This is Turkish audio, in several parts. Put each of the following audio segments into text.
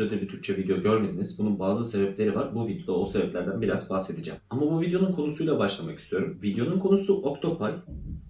Süredir bir Türkçe video görmediniz. Bunun bazı sebepleri var. Bu videoda o sebeplerden biraz bahsedeceğim. Ama bu videonun konusuyla başlamak istiyorum. Videonun konusu Octopi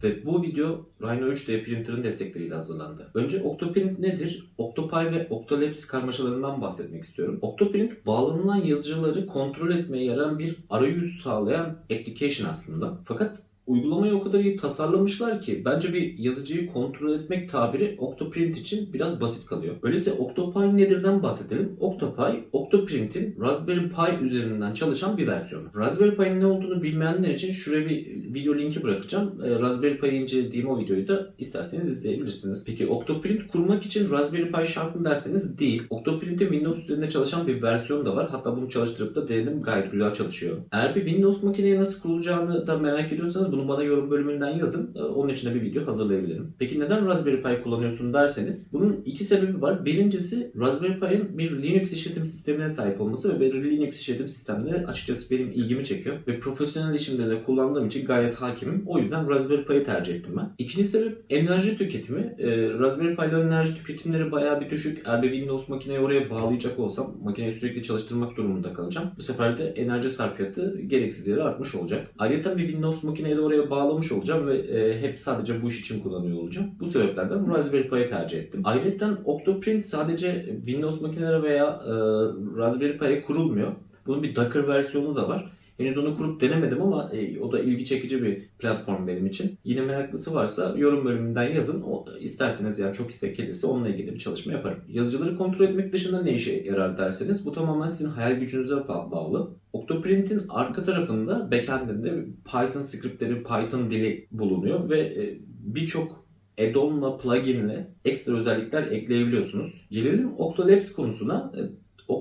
ve bu video Rhino 3D printer'ın destekleriyle hazırlandı. Önce Octoprint nedir? Octopi ve Octolabs karmaşalarından bahsetmek istiyorum. Octoprint bağlanılan yazıcıları kontrol etmeye yarayan bir arayüz sağlayan application aslında. Fakat uygulamayı o kadar iyi tasarlamışlar ki bence bir yazıcıyı kontrol etmek tabiri Octoprint için biraz basit kalıyor. Öyleyse Octopi nedirden bahsedelim. Octopi, Octoprint'in Raspberry Pi üzerinden çalışan bir versiyonu. Raspberry Pi'nin ne olduğunu bilmeyenler için şuraya bir video linki bırakacağım. Ee, Raspberry Pi'yi incelediğim o videoyu da isterseniz izleyebilirsiniz. Peki Octoprint kurmak için Raspberry Pi şart mı derseniz değil. Octoprint'in Windows üzerinde çalışan bir versiyonu da var. Hatta bunu çalıştırıp da denedim gayet güzel çalışıyor. Eğer bir Windows makineye nasıl kurulacağını da merak ediyorsanız bunu bana yorum bölümünden yazın. Ee, Onun için de bir video hazırlayabilirim. Peki neden Raspberry Pi kullanıyorsun derseniz bunun iki sebebi var. Birincisi Raspberry Pi'nin bir Linux işletim sistemine sahip olması ve bir Linux işletim sistemleri açıkçası benim ilgimi çekiyor. Ve profesyonel işimde de kullandığım için gayet hakimim. O yüzden Raspberry Pi'yi tercih ettim ben. İkinci sebep enerji tüketimi. Ee, Raspberry Pi'lerin enerji tüketimleri bayağı bir düşük. Eğer bir Windows makineyi oraya bağlayacak olsam makineyi sürekli çalıştırmak durumunda kalacağım. Bu sefer de enerji sarfiyatı gereksiz yere artmış olacak. Ayrıca bir Windows makineyi de oraya bağlamış olacağım ve e, hep sadece bu iş için kullanıyor olacağım. Bu sebeplerden Raspberry Pi'yi tercih ettim. Ayrıca Octoprint sadece Windows makinelere veya e, Raspberry Pi'ye kurulmuyor. Bunun bir Docker versiyonu da var. Henüz onu kurup denemedim ama e, o da ilgi çekici bir platform benim için. Yine meraklısı varsa yorum bölümünden yazın. O, isterseniz yani çok istek gelirse onunla ilgili bir çalışma yaparım. Yazıcıları kontrol etmek dışında ne işe yarar derseniz bu tamamen sizin hayal gücünüze ba- bağlı. Octoprint'in arka tarafında backend'inde Python scriptleri, Python dili bulunuyor ve e, birçok add-on'la, plugin'le ekstra özellikler ekleyebiliyorsunuz. Gelelim Octolabs konusuna. E,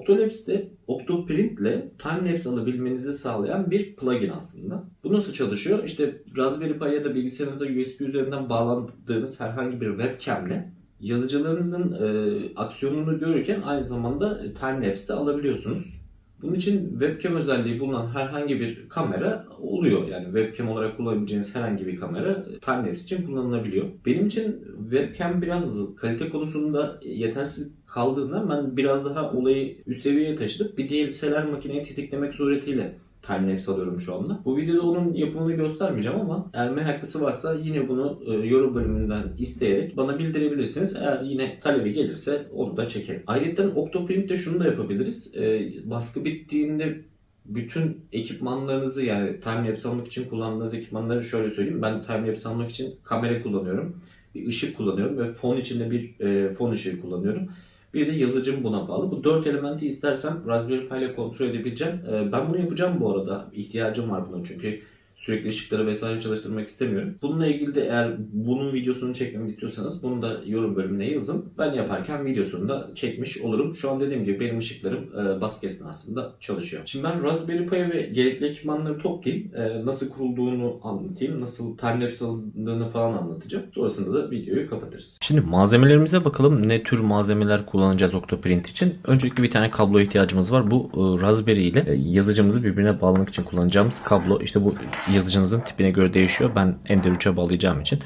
Octolabs de Octoprint'le timelapse alabilmenizi sağlayan bir plugin aslında. Bu nasıl çalışıyor? İşte Raspberry Pi ya da bilgisayarınıza USB üzerinden bağlandığınız herhangi bir webcam'le yazıcılarınızın e, aksiyonunu görürken aynı zamanda e, timelapse de alabiliyorsunuz. Bunun için webcam özelliği bulunan herhangi bir kamera oluyor. Yani webcam olarak kullanabileceğiniz herhangi bir kamera e, timelapse için kullanılabiliyor. Benim için webcam biraz kalite konusunda yetersiz kaldığında ben biraz daha olayı üst seviyeye taşıdıp bir DSLR makineyi tetiklemek suretiyle timelapse alıyorum şu anda. Bu videoda onun yapımını göstermeyeceğim ama eğer meraklısı varsa yine bunu e, yorum bölümünden isteyerek bana bildirebilirsiniz. Eğer yine talebi gelirse onu da çekerim. Ayrıca Octoprint'te şunu da yapabiliriz. E, baskı bittiğinde bütün ekipmanlarınızı yani timelapse almak için kullandığınız ekipmanları şöyle söyleyeyim. Ben timelapse almak için kamera kullanıyorum. Bir ışık kullanıyorum ve fon içinde bir e, fon ışığı kullanıyorum. Bir de yazıcım buna bağlı. Bu dört elementi istersem Raspberry Pi ile kontrol edebileceğim. Ee, Ben bunu yapacağım bu arada. İhtiyacım var buna çünkü sürekli ışıkları vesaire çalıştırmak istemiyorum. Bununla ilgili de eğer bunun videosunu çekmemi istiyorsanız bunu da yorum bölümüne yazın. Ben yaparken videosunu da çekmiş olurum. Şu an dediğim gibi benim ışıklarım e, baskı esnasında çalışıyor. Şimdi ben Raspberry Pi ve gerekli ekipmanları toplayayım. E, nasıl kurulduğunu anlatayım. Nasıl timelapse alındığını falan anlatacağım. Sonrasında da videoyu kapatırız. Şimdi malzemelerimize bakalım. Ne tür malzemeler kullanacağız Octoprint için? Öncelikle bir tane kablo ihtiyacımız var. Bu e, Raspberry ile e, yazıcımızı birbirine bağlamak için kullanacağımız kablo. İşte bu yazıcınızın tipine göre değişiyor. Ben Ender 3'e bağlayacağım için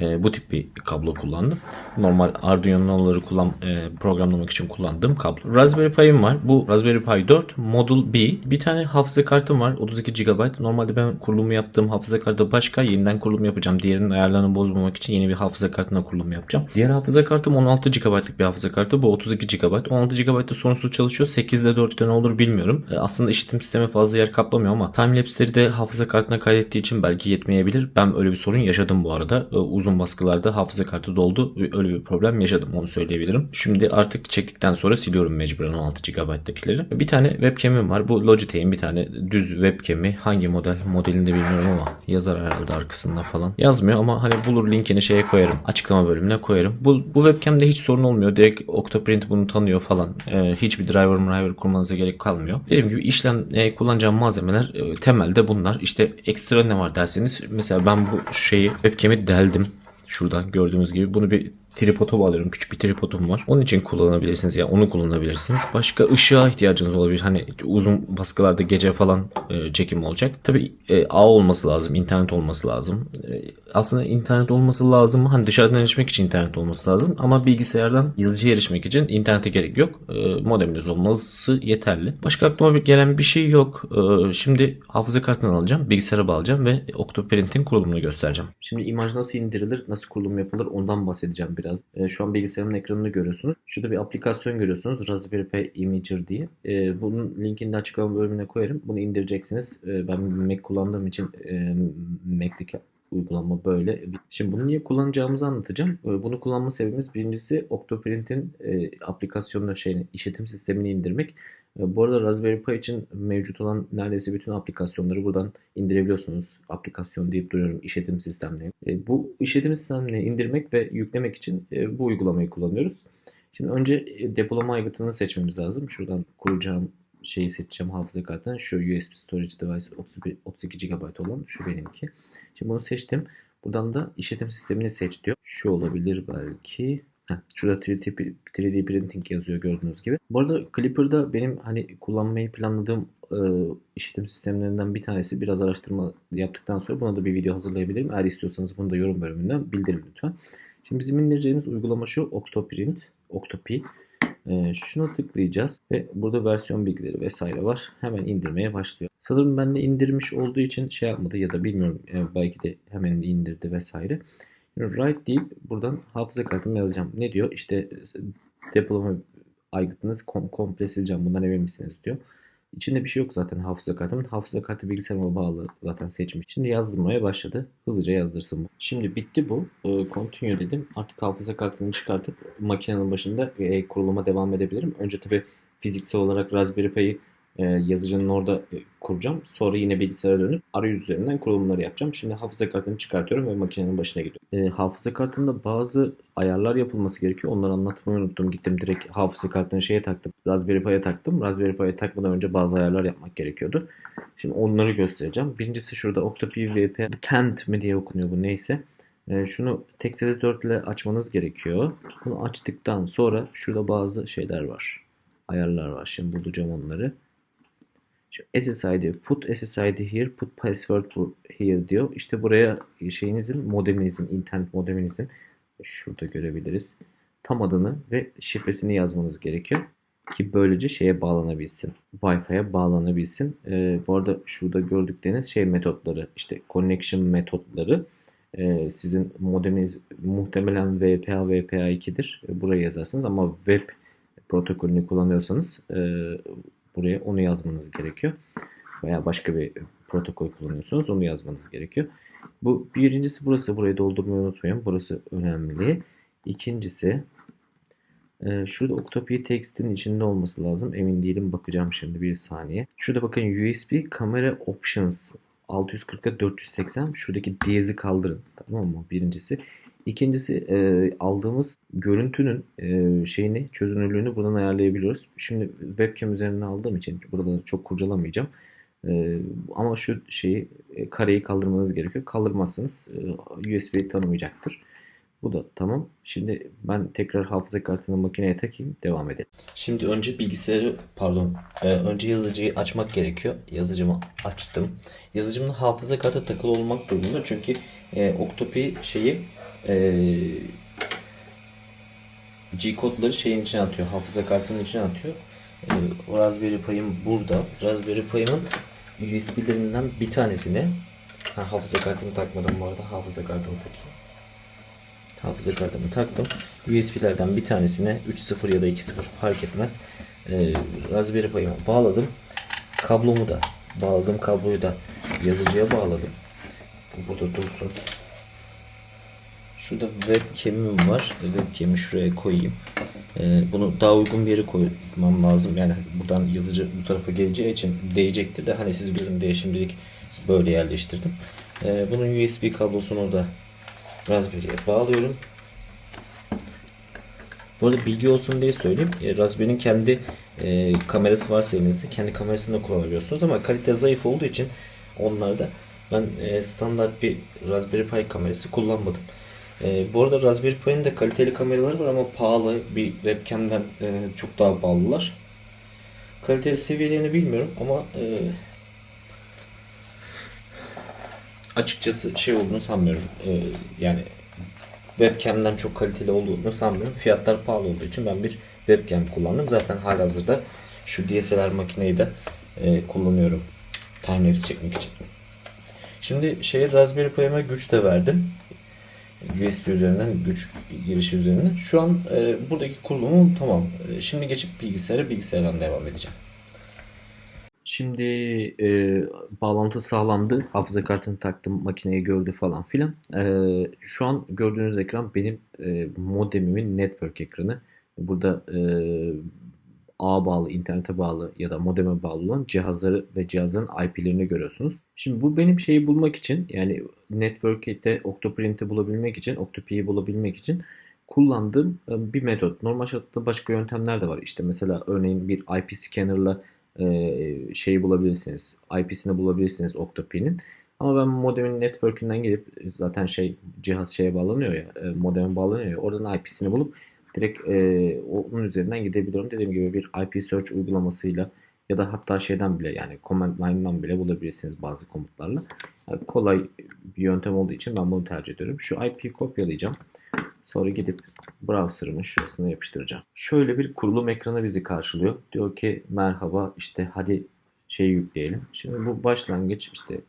e, bu tip bir kablo kullandım. Normal Arduino'ları kullan e, programlamak için kullandığım kablo. Raspberry Pi'm var. Bu Raspberry Pi 4 Model B. Bir tane hafıza kartım var. 32 GB. Normalde ben kurulumu yaptığım hafıza kartı başka. Yeniden kurulum yapacağım. Diğerinin ayarlarını bozmamak için yeni bir hafıza kartına kurulum yapacağım. Diğer hafıza kartım 16 GB'lık bir hafıza kartı. Bu 32 GB. 16 GB'da sorunsuz çalışıyor. 8'de 4'te ne olur bilmiyorum. E, aslında işletim sistemi fazla yer kaplamıyor ama timelapse'leri de hafıza kartına kaydettiği için belki yetmeyebilir. Ben öyle bir sorun yaşadım bu arada. E, uzun baskılarda hafıza kartı doldu. ve Öyle bir problem yaşadım onu söyleyebilirim. Şimdi artık çektikten sonra siliyorum mecburen 16 GB'dakileri. Bir tane webcam'im var. Bu Logitech'in bir tane düz webcam'i. Hangi model modelini de bilmiyorum ama yazar herhalde arkasında falan. Yazmıyor ama hani bulur linkini şeye koyarım. Açıklama bölümüne koyarım. Bu, bu webcam'de hiç sorun olmuyor. Direkt Octoprint bunu tanıyor falan. Ee, hiçbir driver driver kurmanıza gerek kalmıyor. Dediğim gibi işlem e, kullanacağım malzemeler e, temelde bunlar. İşte ekstra ne var derseniz mesela ben bu şeyi webcam'i deldim. Şuradan gördüğünüz gibi. Bunu bir tripoda bağlıyorum. Küçük bir tripodum var. Onun için kullanabilirsiniz. Yani onu kullanabilirsiniz. Başka ışığa ihtiyacınız olabilir. Hani uzun baskılarda gece falan e, çekim olacak. Tabii e, ağ olması lazım. internet olması lazım. E, aslında internet olması lazım. Hani dışarıdan erişmek için internet olması lazım. Ama bilgisayardan yazıcıya erişmek için internete gerek yok. E, modeminiz olması yeterli. Başka aklıma gelen bir şey yok. E, şimdi hafıza kartını alacağım. Bilgisayara bağlayacağım ve Octoprint'in kurulumunu göstereceğim. Şimdi imaj nasıl indirilir, nasıl kurulum yapılır ondan bahsedeceğim biraz. E, şu an bilgisayarımın ekranını görüyorsunuz. Şurada bir aplikasyon görüyorsunuz. Raspberry Pi Imager diye. E, bunun linkini de açıklama bölümüne koyarım. Bunu indireceksiniz. E, ben Mac kullandığım için e, Mac'teki uygulama böyle. Şimdi bunu niye kullanacağımızı anlatacağım. E, Bunu kullanma sebebimiz birincisi Octoprint'in e, aplikasyonunu şeyini, işletim sistemini indirmek. E, Bu arada Raspberry Pi için mevcut olan neredeyse bütün aplikasyonları buradan indirebiliyorsunuz. Aplikasyon deyip duruyorum işletim sistemleri. E, Bu işletim sistemini indirmek ve yüklemek için e, bu uygulamayı kullanıyoruz. Şimdi önce e, depolama aygıtını seçmemiz lazım. Şuradan kuracağım şeyi seçeceğim hafıza kartından. Şu USB Storage Device 31, 32 GB olan şu benimki. Şimdi bunu seçtim. Buradan da işletim sistemini seç diyor. Şu olabilir belki. Heh, şurada 3D, 3D printing yazıyor gördüğünüz gibi. Bu arada Clipper'da benim hani kullanmayı planladığım e, işletim sistemlerinden bir tanesi. Biraz araştırma yaptıktan sonra buna da bir video hazırlayabilirim. Eğer istiyorsanız bunu da yorum bölümünden bildirin lütfen. Şimdi bizim indireceğimiz uygulama şu Octoprint, Octopi. Ee, şuna tıklayacağız ve burada versiyon bilgileri vesaire var. Hemen indirmeye başlıyor. Sanırım ben de indirmiş olduğu için şey yapmadı ya da bilmiyorum e, belki de hemen indirdi vesaire. Write deyip buradan hafıza kartımı yazacağım. Ne diyor? İşte e, depolama aygıtınız kom komple sileceğim. Bundan emin misiniz diyor. İçinde bir şey yok zaten hafıza kartımın. Hafıza kartı bilgisayarıma bağlı zaten seçmiş. Şimdi yazdırmaya başladı. Hızlıca yazdırsın bu. Şimdi bitti bu. Ee, continue dedim. Artık hafıza kartını çıkartıp makinenin başında e, kuruluma devam edebilirim. Önce tabi fiziksel olarak Raspberry Pi'yi e, yazıcının orada e, kuracağım. Sonra yine bilgisayara dönüp arayüz üzerinden kurulumları yapacağım. Şimdi hafıza kartını çıkartıyorum ve makinenin başına gidiyorum. E, hafıza kartında bazı ayarlar yapılması gerekiyor. Onları anlatmayı unuttum. Gittim direkt hafıza kartını şeye taktım. Raspberry Pi'ye taktım. Raspberry Pi'ye takmadan önce bazı ayarlar yapmak gerekiyordu. Şimdi onları göstereceğim. Birincisi şurada Octopi VP Kent mi diye okunuyor bu neyse. E, şunu TextEdit 4 ile açmanız gerekiyor. Bunu açtıktan sonra şurada bazı şeyler var. Ayarlar var. Şimdi bulacağım onları. SSID put SSID here put password here diyor. İşte buraya şeyinizin modeminizin internet modeminizin şurada görebiliriz. Tam adını ve şifresini yazmanız gerekiyor ki böylece şeye bağlanabilsin. Wi-Fi'ye bağlanabilsin. Ee, bu arada şurada gördükleriniz şey metotları işte connection metotları Ee, sizin modeminiz muhtemelen VPA VPA2'dir. Ee, Buraya yazarsınız ama web protokolünü kullanıyorsanız e, buraya onu yazmanız gerekiyor. Veya başka bir protokol kullanıyorsanız onu yazmanız gerekiyor. Bu birincisi burası. Burayı doldurmayı unutmayın. Burası önemli. İkincisi e, şurada Octopi text'in içinde olması lazım. Emin değilim. Bakacağım şimdi bir saniye. Şurada bakın USB kamera options 640'a 480. Şuradaki diyezi kaldırın. Tamam mı? Birincisi. İkincisi e, aldığımız görüntünün e, şeyini çözünürlüğünü buradan ayarlayabiliyoruz. Şimdi webcam üzerinden aldığım için burada da çok kurcalamayacağım. E, ama şu şeyi e, kareyi kaldırmanız gerekiyor. Kaldırmazsanız e, USB tanımayacaktır. Bu da tamam. Şimdi ben tekrar hafıza kartını makineye takayım. Devam edelim. Şimdi önce bilgisayarı pardon e, önce yazıcıyı açmak gerekiyor. Yazıcımı açtım. Yazıcımın hafıza kartı takılı olmak durumunda. Çünkü e, Octopi şeyi e, G kodları şeyin içine atıyor. Hafıza kartının içine atıyor. E, Raspberry Pi'm burada. Raspberry Pi'min USB'lerinden bir tanesine ha, hafıza kartımı takmadım bu arada. Hafıza kartımı takayım. Hafıza kartımı taktım. USB'lerden bir tanesine 3.0 ya da 2.0 fark etmez. E, Raspberry Pi'me bağladım. Kablomu da bağladım. Kabloyu da yazıcıya bağladım. Bu burada dursun. Şurada webcam'im var. Webcam'i şuraya koyayım. Ee, bunu daha uygun bir yere koymam lazım. Yani buradan yazıcı bu tarafa geleceği için değecektir de hani siz görün diye şimdilik böyle yerleştirdim. Ee, bunun USB kablosunu da Raspberry'e bağlıyorum. Bu arada bilgi olsun diye söyleyeyim. E, Raspberry'nin kendi e, kamerası varsa elinizde kendi kamerasını da kullanabiliyorsunuz ama kalite zayıf olduğu için onlarda ben e, standart bir Raspberry Pi kamerası kullanmadım. Ee, bu arada Raspberry Pi'nin de kaliteli kameraları var ama pahalı bir webcam'den e, çok daha pahalılar. Kaliteli seviyelerini bilmiyorum ama e, açıkçası şey olduğunu sanmıyorum. E, yani webcam'den çok kaliteli olduğunu sanmıyorum. Fiyatlar pahalı olduğu için ben bir webcam kullandım. Zaten halihazırda şu DSLR makineyi de e, kullanıyorum. Timelapse çekmek için. Şimdi şeye Raspberry Pi'me güç de verdim. USB üzerinden güç girişi üzerinden. Şu an e, buradaki kurulumum tamam. E, şimdi geçip bilgisayara bilgisayardan devam edeceğim. Şimdi e, bağlantı sağlandı. Hafıza kartını taktım, makineyi gördü falan filan. E, şu an gördüğünüz ekran benim e, modemimin network ekranı. Burada e, ağa bağlı, internete bağlı ya da modeme bağlı olan cihazları ve cihazların IP'lerini görüyorsunuz. Şimdi bu benim şeyi bulmak için yani network'te Octoprint'i bulabilmek için, Octopi'yi bulabilmek için kullandığım bir metot. Normal şartlarda başka yöntemler de var. İşte mesela örneğin bir IP scanner'la şeyi bulabilirsiniz. IP'sini bulabilirsiniz Octopi'nin. Ama ben modemin network'ünden gidip zaten şey cihaz şeye bağlanıyor ya, modeme bağlanıyor ya. Oradan IP'sini bulup direkt e, onun üzerinden gidebiliyorum. Dediğim gibi bir IP search uygulamasıyla ya da hatta şeyden bile yani command line'dan bile bulabilirsiniz bazı komutlarla. Yani kolay bir yöntem olduğu için ben bunu tercih ediyorum. Şu IP'yi kopyalayacağım. Sonra gidip browser'ımın şurasına yapıştıracağım. Şöyle bir kurulum ekranı bizi karşılıyor. Diyor ki merhaba işte hadi şey yükleyelim. Şimdi bu başlangıç işte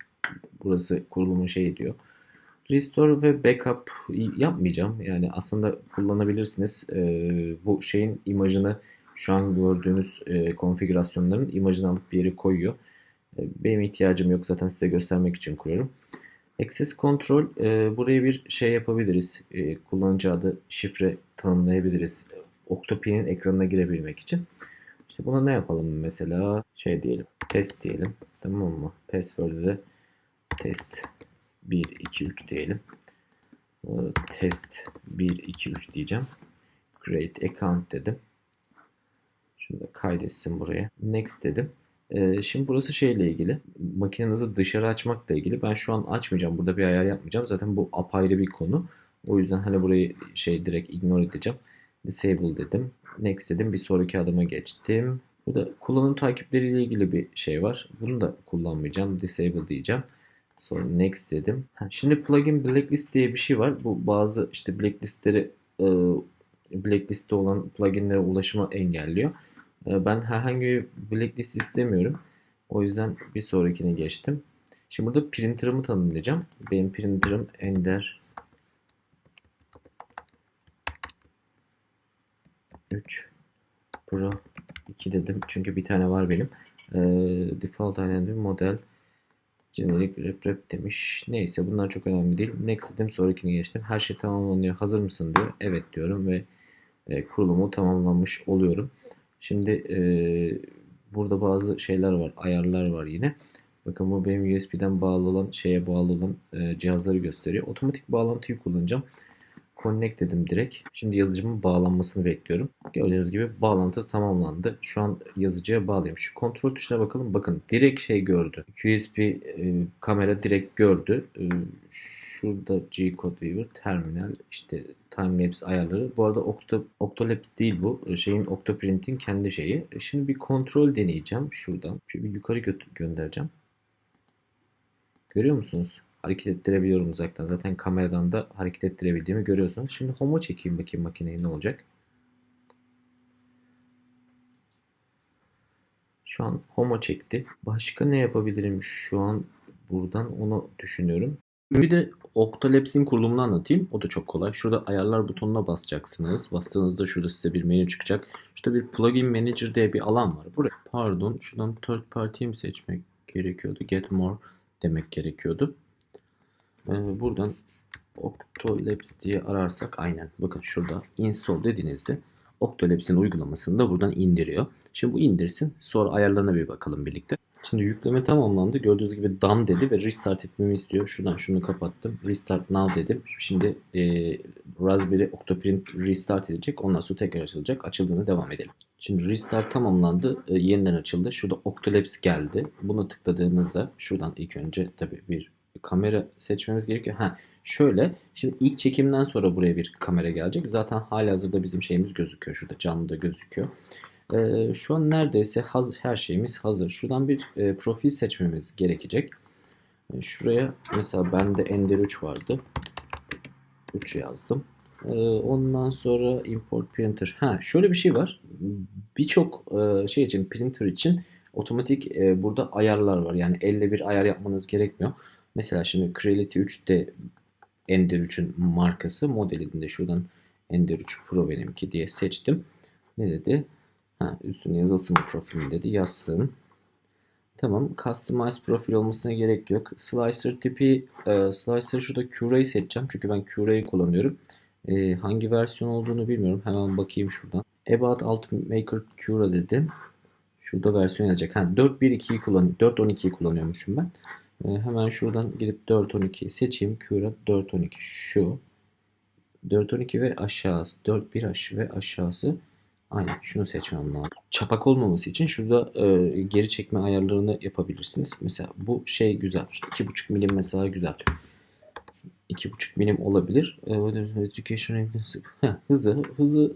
burası kurulumun şeyi diyor. Restore ve backup yapmayacağım. Yani aslında kullanabilirsiniz. Ee, bu şeyin imajını şu an gördüğünüz e, konfigürasyonların imajını alıp bir yere koyuyor. E, benim ihtiyacım yok. Zaten size göstermek için kuruyorum. Access Control e, buraya bir şey yapabiliriz. E, kullanıcı adı şifre tanımlayabiliriz. Octopi'nin ekranına girebilmek için. İşte buna ne yapalım mesela? Şey diyelim. Test diyelim. Tamam mı? Password'ı da test 1 2 3 diyelim. E, test 1 2 3 diyeceğim. Create account dedim. Şunu da kaydetsin buraya. Next dedim. Ee, şimdi burası şeyle ilgili. Makinenizi dışarı açmakla ilgili. Ben şu an açmayacağım. Burada bir ayar yapmayacağım. Zaten bu apayrı bir konu. O yüzden hani burayı şey direkt ignore edeceğim. Disable dedim. Next dedim. Bir sonraki adıma geçtim. Burada kullanım takipleriyle ilgili bir şey var. Bunu da kullanmayacağım. Disable diyeceğim. Sonra next dedim. Şimdi plugin blacklist diye bir şey var. Bu bazı işte blacklistleri e, blackliste olan pluginlere ulaşımı engelliyor. E, ben herhangi bir blacklist istemiyorum. O yüzden bir sonrakine geçtim. Şimdi burada printer'ımı tanımlayacağım. Benim printer'ım Ender 3 Pro 2 dedim. Çünkü bir tane var benim. E, default identity model Generic rep rep demiş. Neyse bunlar çok önemli değil. Next dedim sonrakine geçtim. Her şey tamamlanıyor. Hazır mısın diyor. Evet diyorum ve e, kurulumu tamamlanmış oluyorum. Şimdi e, burada bazı şeyler var. Ayarlar var yine. Bakın bu benim USB'den bağlı olan şeye bağlı olan e, cihazları gösteriyor. Otomatik bağlantıyı kullanacağım. Connect dedim direkt. Şimdi yazıcımın bağlanmasını bekliyorum. Gördüğünüz gibi bağlantı tamamlandı. Şu an yazıcıya bağlayayım. Şu kontrol tuşuna bakalım. Bakın direkt şey gördü. USB e, kamera direkt gördü. E, şurada G-Code Viewer, terminal, işte timelapse ayarları. Bu arada Octo, Octolapse değil bu. E, Şeyin Octoprint'in kendi şeyi. E, Şimdi bir kontrol deneyeceğim şuradan. Şöyle bir yukarı gö- göndereceğim. Görüyor musunuz? Hareket ettirebiliyorum uzaktan. Zaten kameradan da hareket ettirebildiğimi görüyorsunuz. Şimdi home'a çekeyim bakayım makineyi ne olacak. Şu an home'a çekti. Başka ne yapabilirim şu an buradan onu düşünüyorum. Bir de Octolapse'in kurulumunu anlatayım. O da çok kolay. Şurada ayarlar butonuna basacaksınız. Bastığınızda şurada size bir menü çıkacak. İşte bir plugin manager diye bir alan var. Buraya pardon şuradan third party mi seçmek gerekiyordu? Get more demek gerekiyordu. Ee, buradan Octolapse diye ararsak aynen bakın şurada install dediğinizde Octolapse'in uygulamasını da buradan indiriyor. Şimdi bu indirsin. Sonra ayarlarına bir bakalım birlikte. Şimdi yükleme tamamlandı. Gördüğünüz gibi done dedi ve restart etmemi istiyor. Şuradan şunu kapattım. Restart now dedim. Şimdi e, Raspberry Octoprint restart edecek. Ondan sonra tekrar açılacak. Açıldığını devam edelim. Şimdi restart tamamlandı. E, yeniden açıldı. Şurada Octolapse geldi. Buna tıkladığımızda şuradan ilk önce tabii bir kamera seçmemiz gerekiyor. Ha şöyle şimdi ilk çekimden sonra buraya bir kamera gelecek. Zaten halihazırda bizim şeyimiz gözüküyor. Şurada canlıda gözüküyor. Ee, şu an neredeyse hazır, her şeyimiz hazır. Şuradan bir e, profil seçmemiz gerekecek. E, Şuraya mesela bende Ender 3 vardı. 3 yazdım. Ee, ondan sonra import printer. Ha şöyle bir şey var. Birçok e, şey için printer için otomatik e, burada ayarlar var. Yani elle bir ayar yapmanız gerekmiyor. Mesela şimdi Creality 3 de Ender 3'ün markası. Modelinde şuradan Ender 3 Pro benimki diye seçtim. Ne dedi? Ha, üstüne yazılsın bu profilin dedi. Yazsın. Tamam. Customize profil olmasına gerek yok. Slicer tipi e, Slicer şurada Cura'yı seçeceğim. Çünkü ben Cura'yı kullanıyorum. E, hangi versiyon olduğunu bilmiyorum. Hemen bakayım şuradan. About Ultimaker Cura dedim. Şurada versiyon yazacak. Ha 4.1.2'yi kullanıyorum. 4.12'yi kullanıyormuşum ben. E, hemen şuradan gidip 4.12'yi seçeyim. Cura 4.12 şu. 4.12 ve aşağısı. 4.1 aşağı ve aşağısı. Aynen şunu seçmem lazım. Çapak olmaması için şurada e, geri çekme ayarlarını yapabilirsiniz. Mesela bu şey güzel. 2.5 milim mesela güzel. 2.5 milim olabilir. E, hızı hızı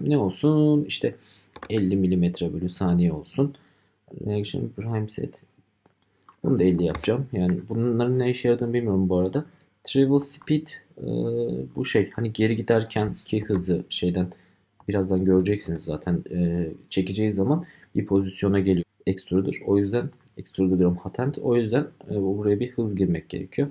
ne olsun? İşte 50 milimetre bölü saniye olsun. Reaction Prime Set. Bunu da 50 yapacağım. Yani bunların ne işe yaradığını bilmiyorum bu arada. Travel Speed e, bu şey hani geri giderken ki hızı şeyden birazdan göreceksiniz zaten e, çekeceği zaman bir pozisyona geliyor. Extruder. O yüzden extruder diyorum patent. O yüzden e, buraya bir hız girmek gerekiyor.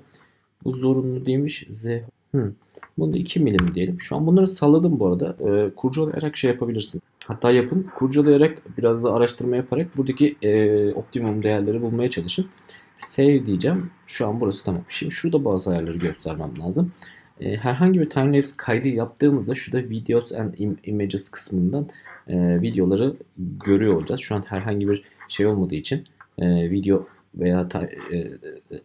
Bu zorunlu değilmiş. Z. Hı. Bunu da 2 milim diyelim. Şu an bunları salladım bu arada. E, kurcalayarak şey yapabilirsin. Hatta yapın. Kurcalayarak biraz da araştırma yaparak buradaki e, optimum değerleri bulmaya çalışın. Save diyeceğim. Şu an burası tamam. Şimdi şurada bazı ayarları göstermem lazım. E, herhangi bir timelapse kaydı yaptığımızda şurada videos and im- images kısmından e, videoları görüyor olacağız. Şu an herhangi bir şey olmadığı için e, video veya ta- e,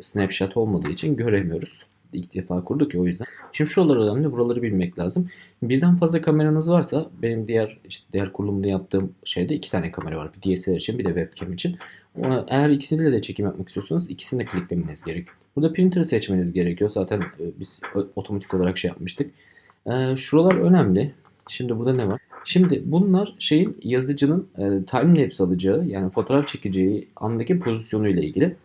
snapshot olmadığı için göremiyoruz. İlk defa kurduk ya o yüzden. Şimdi şuralar önemli. Buraları bilmek lazım. Birden fazla kameranız varsa benim diğer işte diğer kurulumda yaptığım şeyde iki tane kamera var. Bir DSLR için bir de webcam için. Ona, eğer ikisiyle de çekim yapmak istiyorsanız ikisini de kliklemeniz gerekiyor. Burada printer'ı seçmeniz gerekiyor. Zaten e, biz otomatik olarak şey yapmıştık. E, şuralar önemli. Şimdi burada ne var? Şimdi bunlar şeyin yazıcının e, time lapse alacağı yani fotoğraf çekeceği andaki pozisyonu ile ilgili.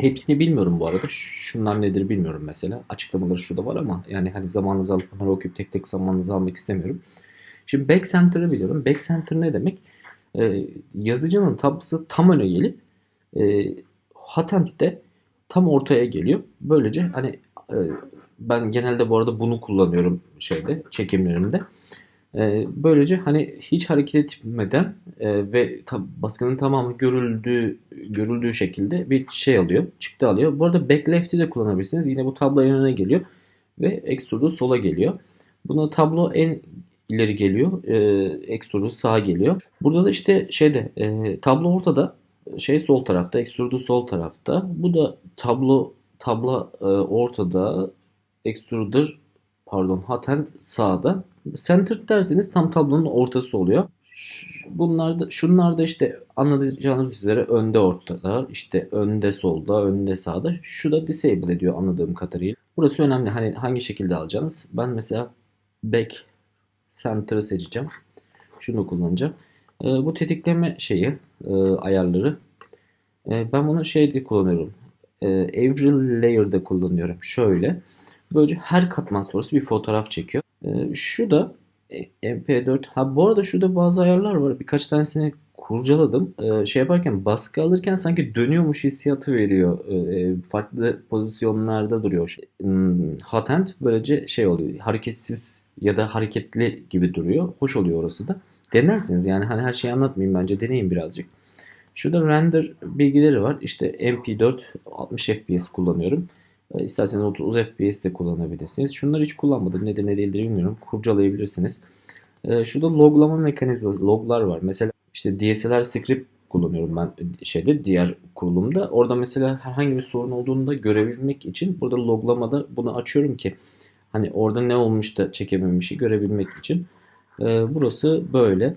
Hepsini bilmiyorum bu arada. Şunlar nedir bilmiyorum mesela. Açıklamaları şurada var ama yani hani zamanınızı alıp onları okuyup tek tek zamanınızı almak istemiyorum. Şimdi back center'ı biliyorum. Back center ne demek? Ee, yazıcının tablosu tam öne gelip e, patent de tam ortaya geliyor. Böylece hani e, ben genelde bu arada bunu kullanıyorum şeyde çekimlerimde. E, böylece hani hiç hareket etmeden e, ve baskının tamamı görüldüğü görüldüğü şekilde bir şey alıyor, çıktı alıyor. Bu arada back left'i de kullanabilirsiniz. Yine bu tablo en geliyor ve extrude sola geliyor. Buna tablo en ileri geliyor, e, extrude sağa geliyor. Burada da işte şeyde e, tablo ortada, şey sol tarafta, extrude sol tarafta. Bu da tablo e, ortada, extruder pardon hot hand sağda. Center derseniz tam tablonun ortası oluyor. Bunlar da şunlar da işte anlayacağınız üzere önde ortada, işte önde solda, önde sağda. Şu da disable ediyor anladığım kadarıyla. Burası önemli. Hani hangi şekilde alacağınız. Ben mesela back center'ı seçeceğim. Şunu kullanacağım. Ee, bu tetikleme şeyi, e, ayarları. E, ben bunu şeyde kullanıyorum. E, every layer'da kullanıyorum. Şöyle. Böylece her katman sonrası bir fotoğraf çekiyor. Ee, şu da e, MP4. Ha bu arada şurada bazı ayarlar var. Birkaç tanesini kurcaladım. Ee, şey yaparken baskı alırken sanki dönüyormuş hissiyatı veriyor. Ee, farklı pozisyonlarda duruyor. Hmm, hot hand böylece şey oluyor. Hareketsiz ya da hareketli gibi duruyor. Hoş oluyor orası da. Denersiniz yani hani her şeyi anlatmayayım bence deneyin birazcık. Şurada render bilgileri var. İşte MP4 60 FPS kullanıyorum. E, İsterseniz 30 FPS de kullanabilirsiniz. Şunları hiç kullanmadım. Nedir ne değildir bilmiyorum. Kurcalayabilirsiniz. E, şurada loglama mekanizması, loglar var. Mesela işte DSLR script kullanıyorum ben şeyde diğer kurulumda. Orada mesela herhangi bir sorun olduğunu da görebilmek için burada loglamada bunu açıyorum ki hani orada ne olmuş da çekememişi görebilmek için. E, burası böyle.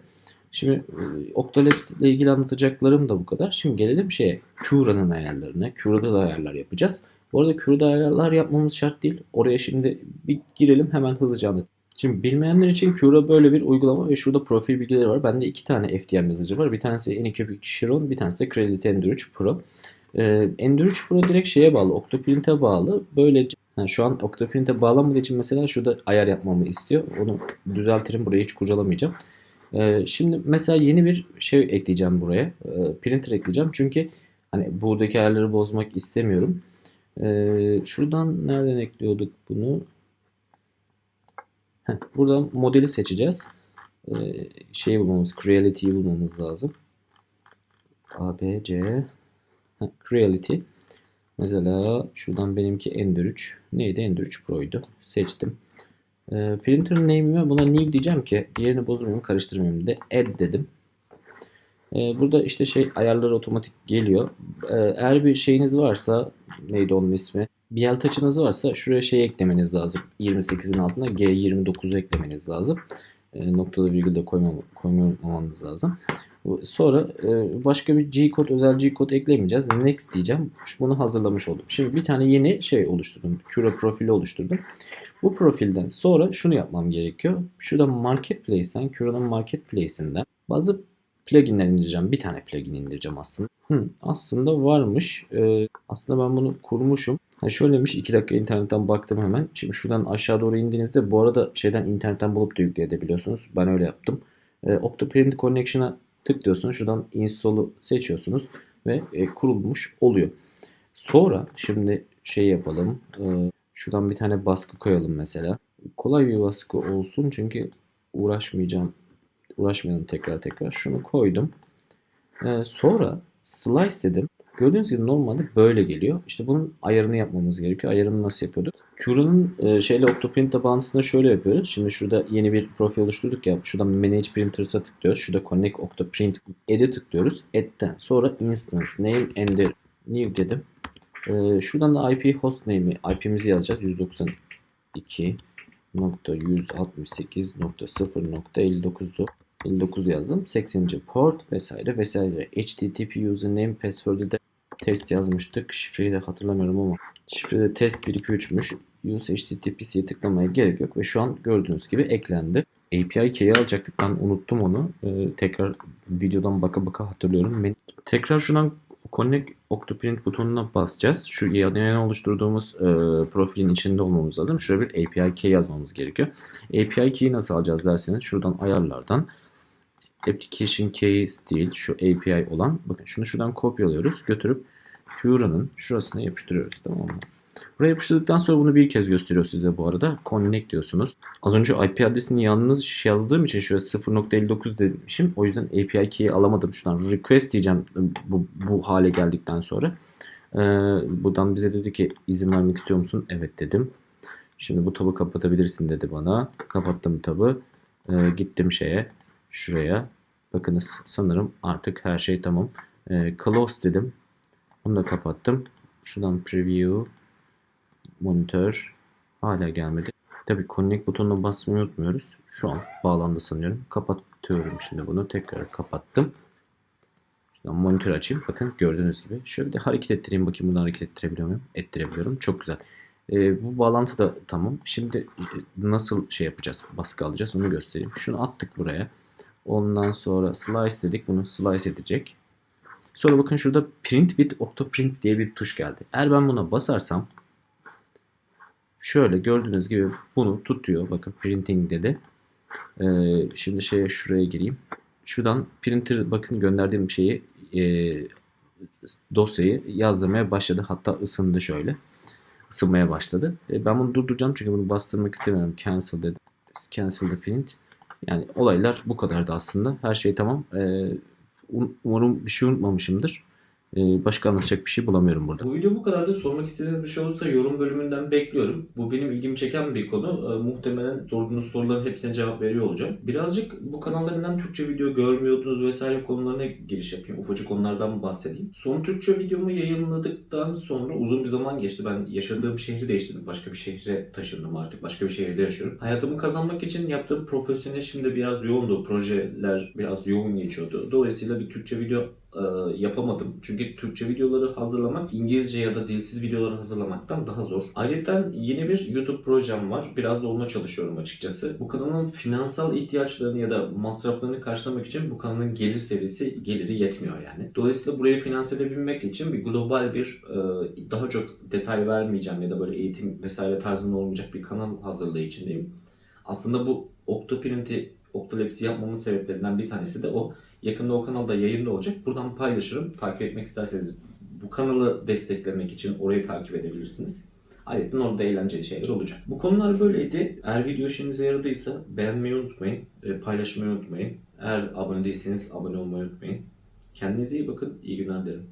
Şimdi e, Octolabs ile ilgili anlatacaklarım da bu kadar. Şimdi gelelim şeye. Cura'nın ayarlarına. Cura'da da ayarlar yapacağız. Bu arada CURA'da ayarlar yapmamız şart değil. Oraya şimdi bir girelim hemen hızlıca anlatayım. Şimdi bilmeyenler için Cura böyle bir uygulama ve şurada profil bilgileri var. Bende iki tane FTM yazıcı var. Bir tanesi Anycubic Chiron, bir tanesi de Creality Ender 3 Pro. Ee, Ender 3 Pro direkt şeye bağlı, Octoprint'e bağlı. Böylece yani şu an Octoprint'e bağlanmadığı için mesela şurada ayar yapmamı istiyor. Onu düzeltirim. Burayı hiç kurcalamayacağım. Ee, şimdi mesela yeni bir şey ekleyeceğim buraya. Ee, printer ekleyeceğim. Çünkü hani buradaki ayarları bozmak istemiyorum. Ee, şuradan nereden ekliyorduk bunu? Heh, buradan modeli seçeceğiz. Ee, şeyi bulmamız, Creality'yi bulmamız lazım. A, B, C. Heh, Creality. Mesela şuradan benimki Ender 3. Neydi? Ender 3 Pro'ydu. Seçtim. Ee, printer name'ime buna new diyeceğim ki diğerini bozmayayım, karıştırmayayım de add dedim. Ee, burada işte şey ayarları otomatik geliyor. Ee, eğer bir şeyiniz varsa neydi onun ismi? BL taçınız varsa şuraya şey eklemeniz lazım. 28'in altına G29'u eklemeniz lazım. E, noktalı virgül de koymam, koymamanız lazım. Sonra e, başka bir G-kod, özel G-kod eklemeyeceğiz. Next diyeceğim. Bunu hazırlamış oldum. Şimdi bir tane yeni şey oluşturdum. Cura profili oluşturdum. Bu profilden sonra şunu yapmam gerekiyor. Şurada Marketplace'ten, Cura'nın Marketplace'inden bazı pluginler indireceğim. Bir tane plugin indireceğim aslında. Hı, aslında varmış. Ee, aslında ben bunu kurmuşum. Ha şöyleymiş 2 dakika internetten baktım hemen. Şimdi şuradan aşağı doğru indiğinizde bu arada şeyden internetten bulup da yükleyebiliyorsunuz. Ben öyle yaptım. Ee, Octoprint Connection'a tıklıyorsunuz. Şuradan install'u seçiyorsunuz ve e, kurulmuş oluyor. Sonra şimdi şey yapalım. Ee, şuradan bir tane baskı koyalım mesela. Kolay bir baskı olsun çünkü uğraşmayacağım. Uğraşmayalım tekrar tekrar. Şunu koydum. Ee, sonra slice dedim. Gördüğünüz gibi normalde böyle geliyor. İşte bunun ayarını yapmamız gerekiyor. Ayarını nasıl yapıyorduk? Cura'nın e, şeyle Octoprint'le bağlantısını şöyle yapıyoruz. Şimdi şurada yeni bir profil oluşturduk ya. Şuradan Manage Printers'a tıklıyoruz. Şurada Connect Octoprint Add'e tıklıyoruz. Add'den sonra Instance Name the New dedim. E, şuradan da IP host name'i IP'mizi yazacağız. 192.168.0.59'du. 59 yazdım. 80. port vesaire vesaire. HTTP username password'ü de test yazmıştık. Şifreyi de hatırlamıyorum ama şifrede test 123'müş. Use HTTPS'ye tıklamaya gerek yok ve şu an gördüğünüz gibi eklendi. API key'i alacaktık. Ben unuttum onu. Ee, tekrar videodan baka baka hatırlıyorum. Ben... Tekrar şuradan Connect Octoprint butonuna basacağız. Şu yeni oluşturduğumuz e, profilin içinde olmamız lazım. Şuraya bir API key yazmamız gerekiyor. API key'i nasıl alacağız derseniz şuradan ayarlardan application key değil şu API olan bakın şunu şuradan kopyalıyoruz götürüp Cura'nın şurasına yapıştırıyoruz tamam mı? Buraya yapıştırdıktan sonra bunu bir kez gösteriyor size bu arada. Connect diyorsunuz. Az önce IP adresini yalnız yazdığım için şöyle 0.59 demişim. O yüzden API key'i alamadım. Şuradan request diyeceğim bu, bu hale geldikten sonra. Ee, buradan bize dedi ki izin vermek istiyor musun? Evet dedim. Şimdi bu tabı kapatabilirsin dedi bana. Kapattım tabı. Ee, gittim şeye şuraya. Bakınız sanırım artık her şey tamam. Ee, close dedim. Bunu da kapattım. Şuradan preview monitör hala gelmedi. Tabii connect butonuna basmayı unutmuyoruz. Şu an bağlandı sanıyorum. Kapatıyorum şimdi bunu. Tekrar kapattım. Şuradan monitör açayım. Bakın gördüğünüz gibi. Şöyle bir de hareket ettireyim. Bakayım bunu hareket ettirebiliyor muyum? Ettirebiliyorum. Çok güzel. Ee, bu bağlantı da tamam. Şimdi e, nasıl şey yapacağız? Baskı alacağız. Onu göstereyim. Şunu attık buraya. Ondan sonra slice dedik. Bunu slice edecek. Sonra bakın şurada print with octoprint diye bir tuş geldi. Eğer ben buna basarsam şöyle gördüğünüz gibi bunu tutuyor. Bakın printing dedi. Ee, şimdi şeye şuraya gireyim. Şuradan printer bakın gönderdiğim şeyi e, dosyayı yazdırmaya başladı. Hatta ısındı şöyle. Isınmaya başladı. E, ben bunu durduracağım çünkü bunu bastırmak istemiyorum. Cancel dedim. Cancel the print. Yani olaylar bu kadardı aslında. Her şey tamam. Ee, um- umarım bir şey unutmamışımdır. Ee, başka anlatacak bir şey bulamıyorum burada. Bu video bu kadar da sormak istediğiniz bir şey olursa yorum bölümünden bekliyorum. Bu benim ilgimi çeken bir konu. Ee, muhtemelen sorduğunuz soruların hepsine cevap veriyor olacağım. Birazcık bu kanalda neden Türkçe video görmüyordunuz vesaire konularına giriş yapayım. Ufacık onlardan bahsedeyim. Son Türkçe videomu yayınladıktan sonra uzun bir zaman geçti. Ben yaşadığım şehri değiştirdim. Başka bir şehre taşındım artık. Başka bir şehirde yaşıyorum. Hayatımı kazanmak için yaptığım profesyonel şimdi biraz yoğundu. Projeler biraz yoğun geçiyordu. Dolayısıyla bir Türkçe video e, yapamadım. Çünkü Türkçe videoları hazırlamak İngilizce ya da dilsiz videoları hazırlamaktan daha zor. Ayrıca yeni bir YouTube projem var. Biraz da onunla çalışıyorum açıkçası. Bu kanalın finansal ihtiyaçlarını ya da masraflarını karşılamak için bu kanalın gelir seviyesi geliri yetmiyor yani. Dolayısıyla burayı finanse edebilmek için bir global bir e, daha çok detay vermeyeceğim ya da böyle eğitim vesaire tarzında olmayacak bir kanal hazırlığı içindeyim. Aslında bu Octoprint'i Octolabs'i yapmamın sebeplerinden bir tanesi de o. Yakında o kanalda yayında olacak. Buradan paylaşırım. Takip etmek isterseniz bu kanalı desteklemek için orayı takip edebilirsiniz. Ayrıca orada eğlenceli şeyler olacak. Bu konular böyleydi. Eğer video işinize yaradıysa beğenmeyi unutmayın. e, Paylaşmayı unutmayın. Eğer abone değilseniz abone olmayı unutmayın. Kendinize iyi bakın. İyi günler dilerim.